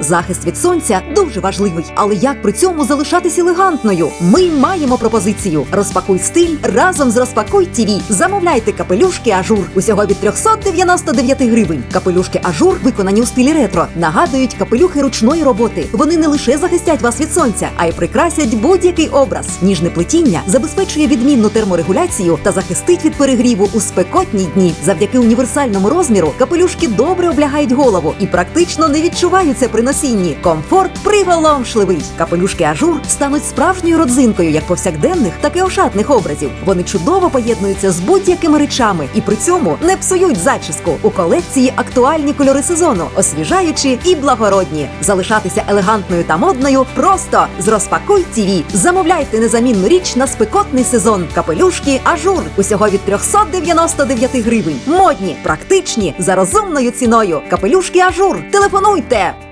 Захист від сонця дуже важливий, але як при цьому залишатись елегантною? Ми маємо пропозицію. Розпакуй стиль разом з розпакуй ТІВІ. Замовляйте капелюшки ажур усього від 399 гривень. Капелюшки ажур виконані у стилі ретро. Нагадують капелюхи ручної роботи. Вони не лише захистять вас від сонця, а й прикрасять будь-який образ. Ніжне плетіння забезпечує відмінну терморегуляцію та захистить від перегріву у спекотні дні. Завдяки універсальному розміру капелюшки добре облягають голову і практично не відчуваються при носінні. Комфорт приголомшливий. Капелюшки ажур стануть справжньою родзинкою як повсякденних, так і ошатних образів. Вони чудово поєднуються з будь-якими речами і при цьому не псують зачіску. У колекції актуальні кольори сезону, освіжаючі і благородні. Залишатися елегантною та модною просто з розпакуй ТІВІ. Замовляйте незамінну річ на спекотний сезон. Капелюшки ажур усього від 399 гривень. Модні, практичні за розумною ціною. Капелюшки ажур. Телефонуйте.